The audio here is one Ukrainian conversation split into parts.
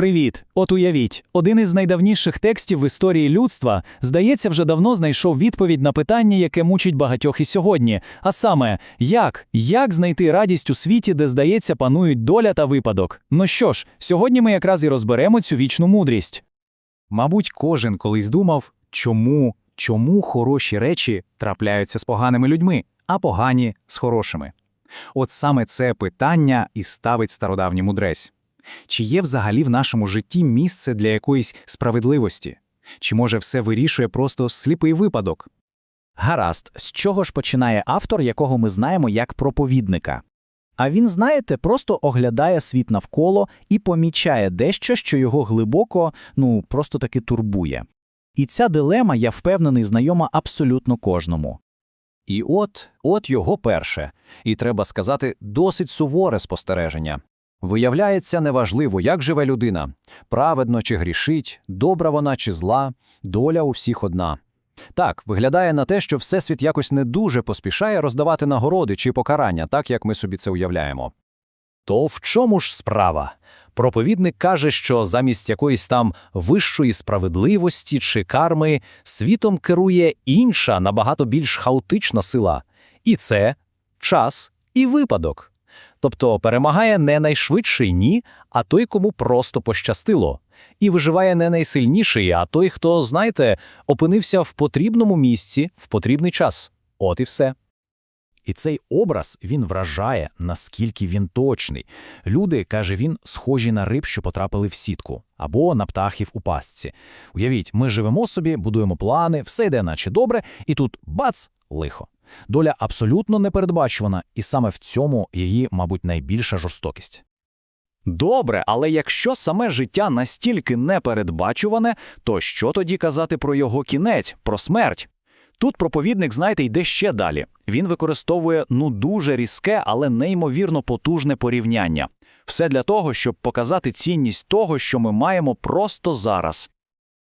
Привіт! От уявіть, один із найдавніших текстів в історії людства, здається, вже давно знайшов відповідь на питання, яке мучить багатьох і сьогодні. А саме, як? Як знайти радість у світі, де, здається, панують доля та випадок? Ну що ж, сьогодні ми якраз і розберемо цю вічну мудрість. Мабуть, кожен колись думав, чому, чому хороші речі трапляються з поганими людьми, а погані з хорошими. От саме це питання і ставить стародавній мудрець. Чи є взагалі в нашому житті місце для якоїсь справедливості? Чи може все вирішує просто сліпий випадок? Гаразд, з чого ж починає автор, якого ми знаємо як проповідника? А він, знаєте, просто оглядає світ навколо і помічає дещо, що його глибоко, ну, просто таки турбує. І ця дилема, я впевнений, знайома абсолютно кожному. І от, от його перше, і треба сказати, досить суворе спостереження. Виявляється, неважливо, як живе людина праведно чи грішить, добра вона чи зла, доля у всіх одна. Так, виглядає на те, що Всесвіт якось не дуже поспішає роздавати нагороди чи покарання, так як ми собі це уявляємо. То в чому ж справа? Проповідник каже, що замість якоїсь там вищої справедливості чи карми світом керує інша, набагато більш хаотична сила. І це час і випадок. Тобто перемагає не найшвидший ні, а той, кому просто пощастило. І виживає не найсильніший, а той, хто, знаєте, опинився в потрібному місці в потрібний час. От і все. І цей образ він вражає, наскільки він точний. Люди, каже він, схожі на риб, що потрапили в сітку, або на птахів у пастці. Уявіть, ми живемо собі, будуємо плани, все йде, наче добре, і тут бац, лихо. Доля абсолютно непередбачувана, і саме в цьому її, мабуть, найбільша жорстокість. Добре, але якщо саме життя настільки непередбачуване, то що тоді казати про його кінець, про смерть? Тут проповідник, знаєте, йде ще далі. Він використовує ну дуже різке, але неймовірно потужне порівняння. Все для того, щоб показати цінність того, що ми маємо просто зараз.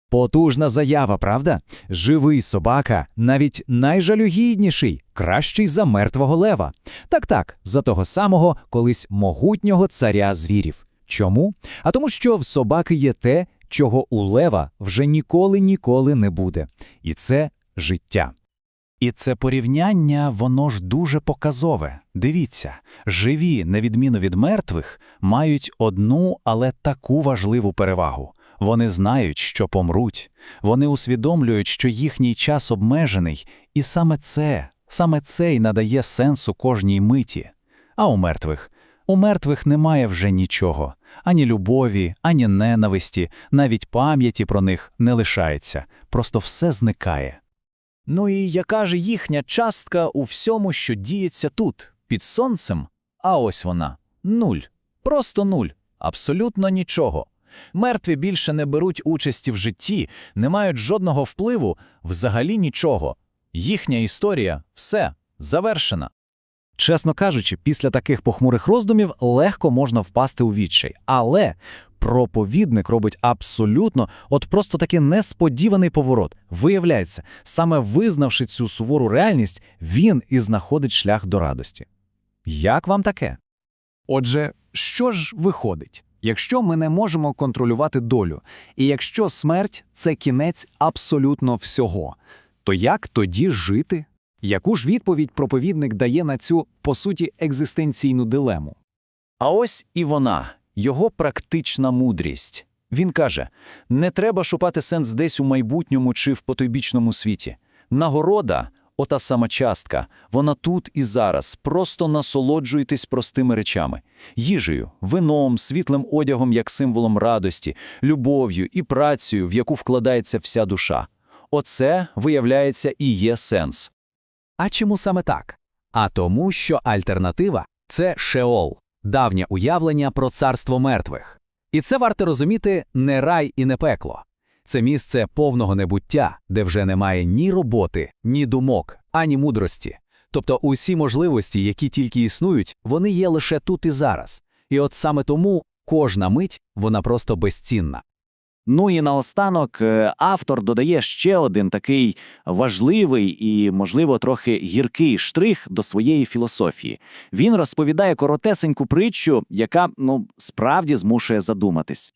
Потужна заява, правда? Живий собака, навіть найжалюгідніший, кращий за мертвого лева. Так так, за того самого колись могутнього царя звірів. Чому? А тому, що в собаки є те, чого у лева вже ніколи ніколи не буде. І це життя. І це порівняння, воно ж дуже показове. Дивіться, живі, на відміну від мертвих, мають одну, але таку важливу перевагу. Вони знають, що помруть, вони усвідомлюють, що їхній час обмежений, і саме це, саме це й надає сенсу кожній миті. А у мертвих у мертвих немає вже нічого, ані любові, ані ненависті, навіть пам'яті про них не лишається, просто все зникає. Ну і яка ж їхня частка у всьому, що діється тут, під сонцем? А ось вона нуль. Просто нуль, абсолютно нічого. Мертві більше не беруть участі в житті, не мають жодного впливу, взагалі нічого. Їхня історія все завершена. Чесно кажучи, після таких похмурих роздумів легко можна впасти у відчай. Але проповідник робить абсолютно от просто такий несподіваний поворот. Виявляється, саме визнавши цю сувору реальність, він і знаходить шлях до радості. Як вам таке? Отже, що ж виходить? Якщо ми не можемо контролювати долю, і якщо смерть це кінець абсолютно всього, то як тоді жити? Яку ж відповідь проповідник дає на цю, по суті, екзистенційну дилему? А ось і вона, його практична мудрість. Він каже: не треба шукати сенс десь у майбутньому чи в потойбічному світі. Нагорода Ота сама частка, вона тут і зараз. Просто насолоджуйтесь простими речами, їжею, вином, світлим одягом як символом радості, любов'ю і працею, в яку вкладається вся душа. Оце, виявляється, і є сенс. А чому саме так? А тому, що альтернатива це Шеол, давнє уявлення про царство мертвих. І це варто розуміти не рай і не пекло. Це місце повного небуття, де вже немає ні роботи, ні думок, ані мудрості. Тобто усі можливості, які тільки існують, вони є лише тут і зараз. І от саме тому кожна мить вона просто безцінна. Ну і наостанок е, автор додає ще один такий важливий і, можливо, трохи гіркий штрих до своєї філософії. Він розповідає коротесеньку притчу, яка ну справді змушує задуматись.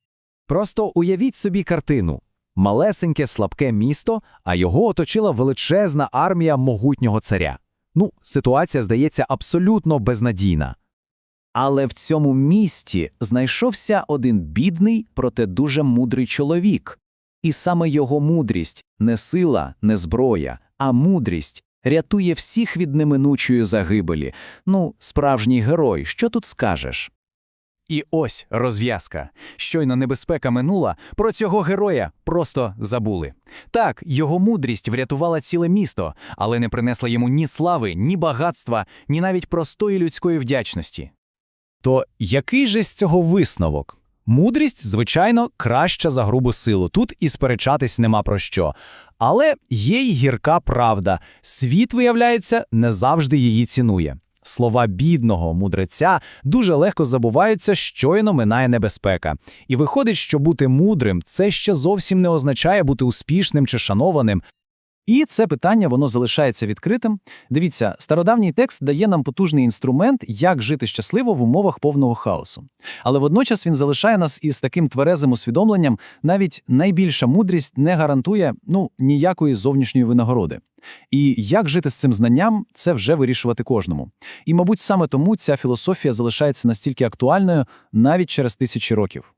Просто уявіть собі картину. Малесеньке слабке місто, а його оточила величезна армія могутнього царя. Ну, ситуація здається абсолютно безнадійна. Але в цьому місті знайшовся один бідний, проте дуже мудрий чоловік. І саме його мудрість не сила, не зброя, а мудрість рятує всіх від неминучої загибелі. Ну, справжній герой, що тут скажеш? І ось розв'язка. Щойно небезпека минула, про цього героя просто забули. Так, його мудрість врятувала ціле місто, але не принесла йому ні слави, ні багатства, ні навіть простої людської вдячності. То який же з цього висновок? Мудрість, звичайно, краща за грубу силу. Тут і сперечатись нема про що. Але є й гірка правда. Світ, виявляється, не завжди її цінує. Слова бідного мудреця дуже легко забуваються, щойно минає небезпека. І виходить, що бути мудрим це ще зовсім не означає бути успішним чи шанованим. І це питання воно залишається відкритим. Дивіться, стародавній текст дає нам потужний інструмент, як жити щасливо в умовах повного хаосу. Але водночас він залишає нас із таким тверезим усвідомленням, навіть найбільша мудрість не гарантує ну ніякої зовнішньої винагороди. І як жити з цим знанням, це вже вирішувати кожному. І, мабуть, саме тому ця філософія залишається настільки актуальною навіть через тисячі років.